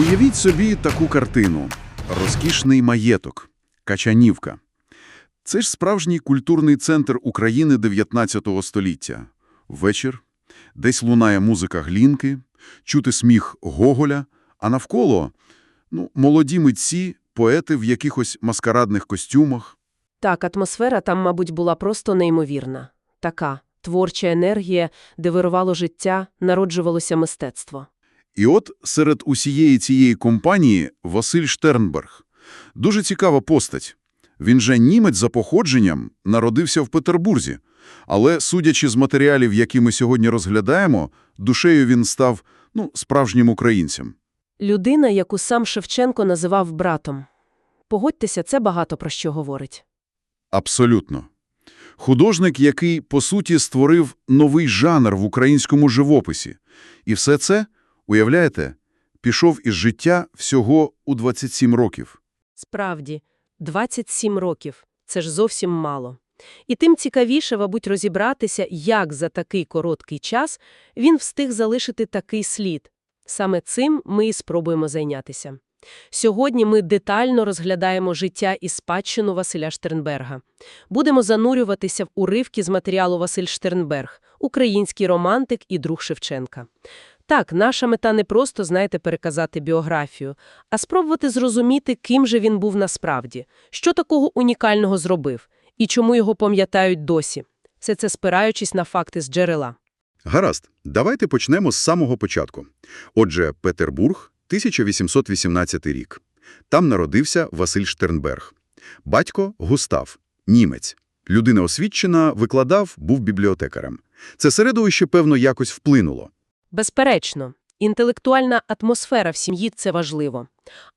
Уявіть собі таку картину. Розкішний маєток. Качанівка. Це ж справжній культурний центр України 19 століття. Вечір. Десь лунає музика Глінки, чути сміх Гоголя, а навколо ну, молоді митці, поети в якихось маскарадних костюмах. Так, атмосфера там, мабуть, була просто неймовірна. Така творча енергія, де вирувало життя, народжувалося мистецтво. І от серед усієї цієї компанії Василь Штернберг. Дуже цікава постать. Він же німець за походженням, народився в Петербурзі. Але, судячи з матеріалів, які ми сьогодні розглядаємо, душею він став, ну, справжнім українцем. Людина, яку сам Шевченко називав братом. Погодьтеся, це багато про що говорить. Абсолютно. Художник, який, по суті, створив новий жанр в українському живописі. І все це, уявляєте, пішов із життя всього у 27 років. Справді, 27 років – це ж зовсім мало. І тим цікавіше, мабуть, розібратися, як за такий короткий час він встиг залишити такий слід. Саме цим ми і спробуємо зайнятися. Сьогодні ми детально розглядаємо життя і спадщину Василя Штернберга. Будемо занурюватися в уривки з матеріалу Василь Штернберг, український романтик і друг Шевченка. Так, наша мета не просто, знаєте, переказати біографію, а спробувати зрозуміти, ким же він був насправді, що такого унікального зробив і чому його пам'ятають досі. Все це спираючись на факти з джерела. Гаразд, давайте почнемо з самого початку. Отже, Петербург, 1818 рік. Там народився Василь Штернберг. Батько – Густав, німець. Людина освічена, викладав, був бібліотекарем. Це середовище, певно, якось вплинуло. Безперечно, інтелектуальна атмосфера в сім'ї – це важливо.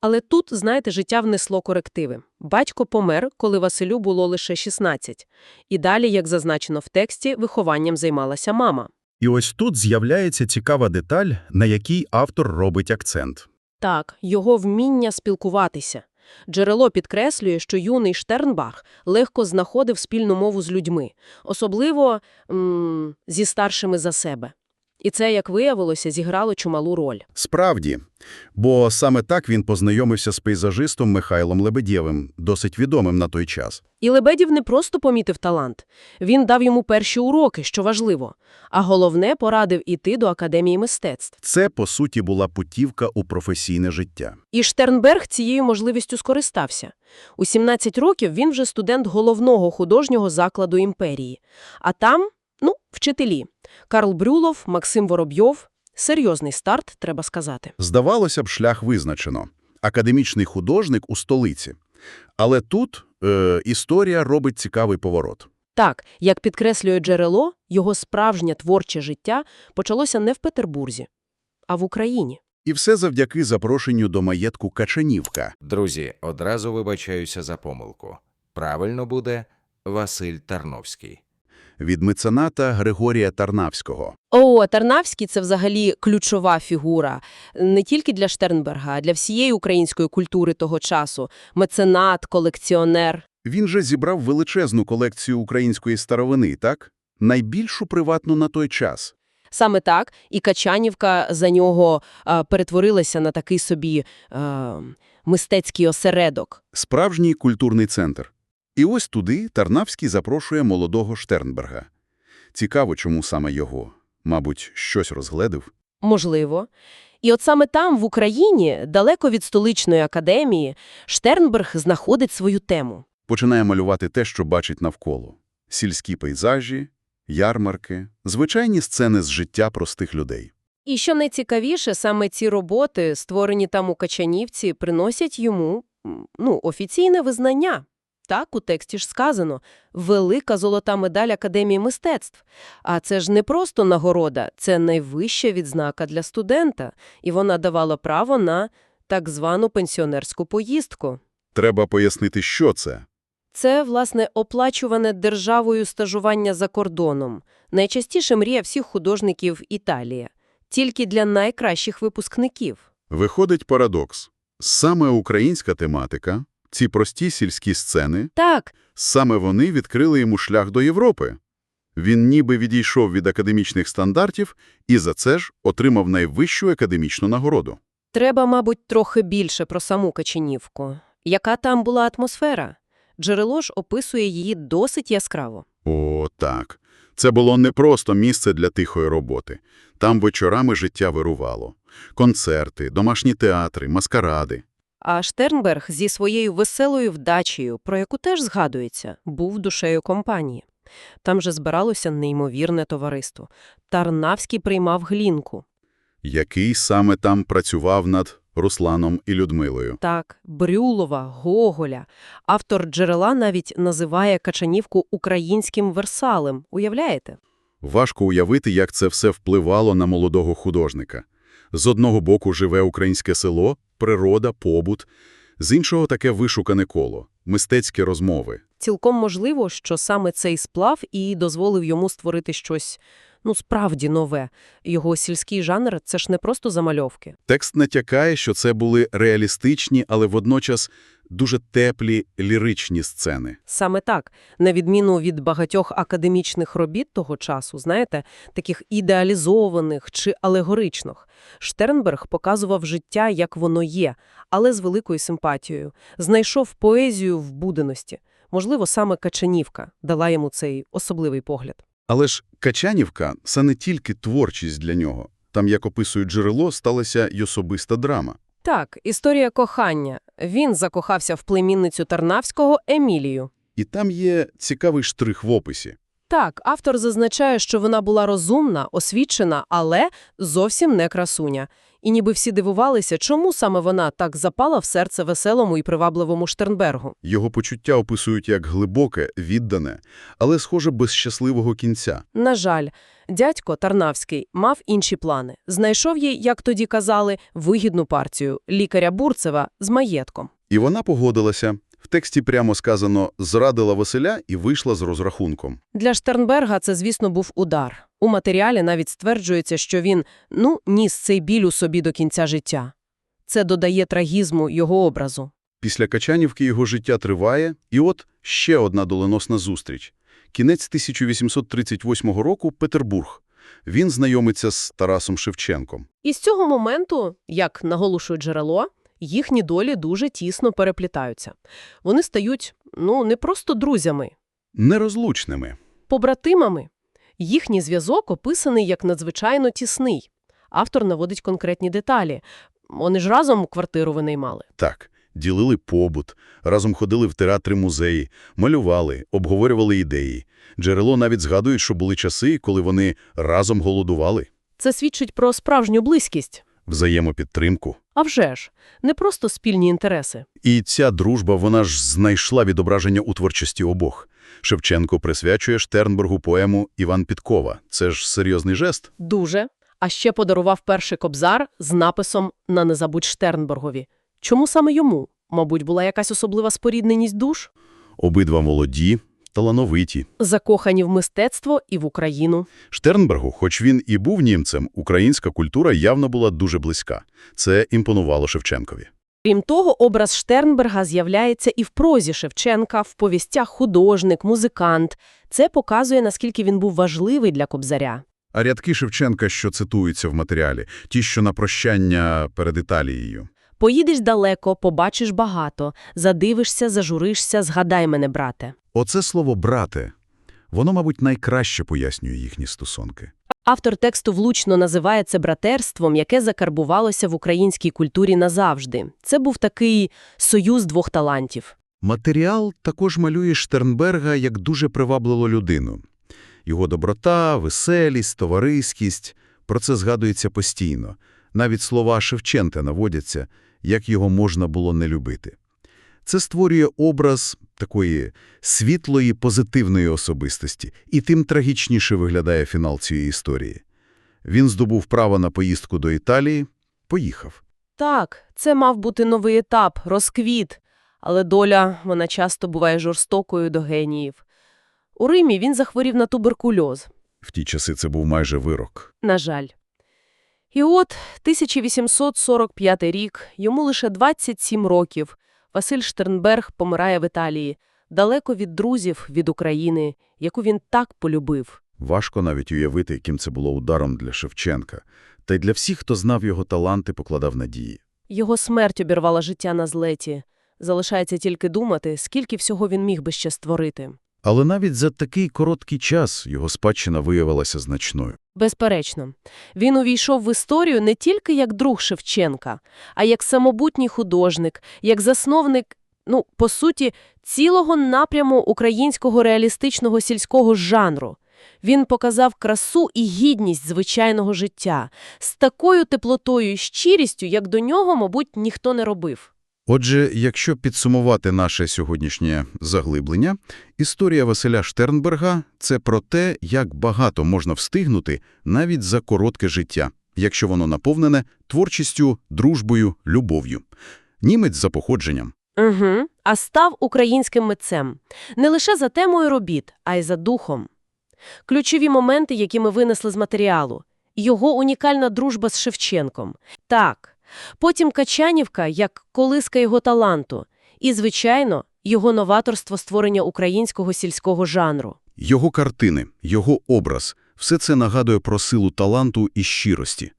Але тут, знаєте, життя внесло корективи. Батько помер, коли Василю було лише 16. І далі, як зазначено в тексті, вихованням займалася мама. І ось тут з'являється цікава деталь, на якій автор робить акцент. Так, його вміння спілкуватися. Джерело підкреслює, що юний Штернбах легко знаходив спільну мову з людьми, особливо м зі старшими за себе. І це, як виявилося, зіграло чималу роль. Справді, бо саме так він познайомився з пейзажистом Михайлом Лебедєвим, досить відомим на той час. І Лебедів не просто помітив талант. Він дав йому перші уроки, що важливо. А головне, порадив іти до Академії мистецтв. Це, по суті, була путівка у професійне життя. І Штернберг цією можливістю скористався. У 17 років він вже студент головного художнього закладу імперії. А там, ну, вчителі. Карл Брюлов, Максим Воробйов. Серйозний старт, треба сказати. Здавалося б, шлях визначено. Академічний художник у столиці. Але тут е, історія робить цікавий поворот. Так, як підкреслює джерело, його справжнє творче життя почалося не в Петербурзі, а в Україні. І все завдяки запрошенню до маєтку Качанівка. Друзі, одразу вибачаюся за помилку. Правильно буде Василь Тарновський. Від мецената Григорія Тарнавського. О, Тарнавський – це взагалі ключова фігура. Не тільки для Штернберга, а для всієї української культури того часу. Меценат, колекціонер. Він же зібрав величезну колекцію української старовини, так? Найбільшу приватну на той час. Саме так, і Качанівка за нього а, перетворилася на такий собі а, мистецький осередок. Справжній культурний центр. І ось туди Тарнавський запрошує молодого Штернберга. Цікаво, чому саме його. Мабуть, щось розгледив. Можливо. І от саме там, в Україні, далеко від столичної академії, Штернберг знаходить свою тему. Починає малювати те, що бачить навколо. Сільські пейзажі, ярмарки, звичайні сцени з життя простих людей. І що найцікавіше, саме ці роботи, створені там у Качанівці, приносять йому ну, офіційне визнання. Так, у тексті ж сказано «Велика золота медаль Академії мистецтв». А це ж не просто нагорода, це найвища відзнака для студента, і вона давала право на так звану пенсіонерську поїздку. Треба пояснити, що це. Це, власне, оплачуване державою стажування за кордоном. Найчастіше мрія всіх художників Італія. Тільки для найкращих випускників. Виходить парадокс. Саме українська тематика, ці прості сільські сцени, Так, саме вони відкрили йому шлях до Європи. Він ніби відійшов від академічних стандартів і за це ж отримав найвищу академічну нагороду. Треба, мабуть, трохи більше про саму Каченівку. Яка там була атмосфера? Джерело ж описує її досить яскраво. О, так. Це було не просто місце для тихої роботи. Там вечорами життя вирувало. Концерти, домашні театри, маскаради. А Штернберг зі своєю веселою вдачею, про яку теж згадується, був душею компанії. Там же збиралося неймовірне товариство. Тарнавський приймав глінку. Який саме там працював над Русланом і Людмилою. Так, Брюлова, Гоголя. Автор джерела навіть називає Качанівку українським Версалем. Уявляєте? Важко уявити, як це все впливало на молодого художника. З одного боку живе українське село, природа, побут, з іншого таке вишукане коло, мистецькі розмови. Цілком можливо, що саме цей сплав і дозволив йому створити щось, ну, справді нове. Його сільський жанр – це ж не просто замальовки. Текст натякає, що це були реалістичні, але водночас дуже теплі ліричні сцени. Саме так, на відміну від багатьох академічних робіт того часу, знаєте, таких ідеалізованих чи алегоричних. Штернберг показував життя, як воно є, але з великою симпатією. Знайшов поезію в буденності. Можливо, саме Качанівка дала йому цей особливий погляд. Але ж Качанівка – це не тільки творчість для нього. Там, як описують джерело, сталася й особиста драма. Так, історія кохання. Він закохався в племінницю Тарнавського Емілію. І там є цікавий штрих в описі. Так, автор зазначає, що вона була розумна, освічена, але зовсім не красуня. І ніби всі дивувалися, чому саме вона так запала в серце веселому і привабливому Штернбергу. Його почуття описують як глибоке, віддане, але, схоже, без щасливого кінця. На жаль, дядько Тарнавський мав інші плани. Знайшов їй, як тоді казали, вигідну партію – лікаря Бурцева з маєтком. І вона погодилася. В тексті прямо сказано «зрадила Василя» і вийшла з розрахунком. Для Штернберга це, звісно, був удар. У матеріалі навіть стверджується, що він, ну, ніс цей біль у собі до кінця життя. Це додає трагізму його образу. Після Качанівки його життя триває, і от ще одна доленосна зустріч. Кінець 1838 року – Петербург. Він знайомиться з Тарасом Шевченком. І з цього моменту, як наголошує джерело, їхні долі дуже тісно переплітаються. Вони стають, ну, не просто друзями, Нерозлучними. побратимами. Їхній зв'язок описаний як надзвичайно тісний. Автор наводить конкретні деталі. Вони ж разом квартиру винаймали. Так, ділили побут, разом ходили в театри-музеї, малювали, обговорювали ідеї. Джерело навіть згадують, що були часи, коли вони разом голодували. Це свідчить про справжню близькість. Взаємопідтримку. А вже ж, не просто спільні інтереси. І ця дружба, вона ж знайшла відображення у творчості обох. Шевченко присвячує Штернбергу поему «Іван Підкова». Це ж серйозний жест. Дуже. А ще подарував перший кобзар з написом «На не забудь Штернбергові». Чому саме йому? Мабуть, була якась особлива спорідненість душ? Обидва молоді, талановиті. Закохані в мистецтво і в Україну. Штернбергу, хоч він і був німцем, українська культура явно була дуже близька. Це імпонувало Шевченкові. Крім того, образ Штернберга з'являється і в прозі Шевченка, в повістях художник, музикант. Це показує, наскільки він був важливий для Кобзаря. А рядки Шевченка, що цитуються в матеріалі, ті, що на прощання перед Італією. Поїдеш далеко, побачиш багато, задивишся, зажуришся, згадай мене, брате. Оце слово «брате», воно, мабуть, найкраще пояснює їхні стосунки. Автор тексту влучно називає це братерством, яке закарбувалося в українській культурі назавжди. Це був такий союз двох талантів. Матеріал також малює Штернберга як дуже привабливу людину. Його доброта, веселість, товариськість – про це згадується постійно. Навіть слова Шевченка наводяться, як його можна було не любити. Це створює образ такої світлої, позитивної особистості, і тим трагічніше виглядає фінал цієї історії. Він здобув право на поїздку до Італії, поїхав. Так, це мав бути новий етап, розквіт. Але доля, вона часто буває жорстокою до геніїв. У Римі він захворів на туберкульоз. В ті часи це був майже вирок. На жаль. І от 1845 рік, йому лише 27 років, Василь Штернберг помирає в Італії, далеко від друзів, від України, яку він так полюбив. Важко навіть уявити, яким це було ударом для Шевченка. Та й для всіх, хто знав його таланти, покладав надії. Його смерть обірвала життя на злеті. Залишається тільки думати, скільки всього він міг би ще створити. Але навіть за такий короткий час його спадщина виявилася значною. Безперечно, він увійшов в історію не тільки як друг Шевченка, а як самобутній художник, як засновник, ну, по суті, цілого напряму українського реалістичного сільського жанру. Він показав красу і гідність звичайного життя з такою теплотою і щирістю, як до нього, мабуть, ніхто не робив. Отже, якщо підсумувати наше сьогоднішнє заглиблення, історія Василя Штернберга – це про те, як багато можна встигнути навіть за коротке життя, якщо воно наповнене творчістю, дружбою, любов'ю. Німець за походженням. Угу. А став українським митцем. Не лише за темою робіт, а й за духом. Ключові моменти, які ми винесли з матеріалу. Його унікальна дружба з Шевченком. Так. Потім Качанівка, як колиска його таланту. І, звичайно, його новаторство створення українського сільського жанру. Його картини, його образ – все це нагадує про силу таланту і щирості.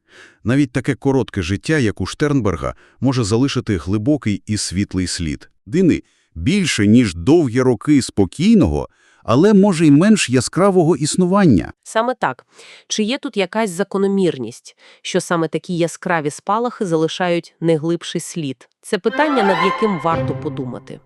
Навіть таке коротке життя, як у Штернберга, може залишити глибокий і світлий слід. Дини більше, ніж довгі роки спокійного, але, може, й менш яскравого існування. Саме так. Чи є тут якась закономірність, що саме такі яскраві спалахи залишають неглибший слід? Це питання, над яким варто подумати.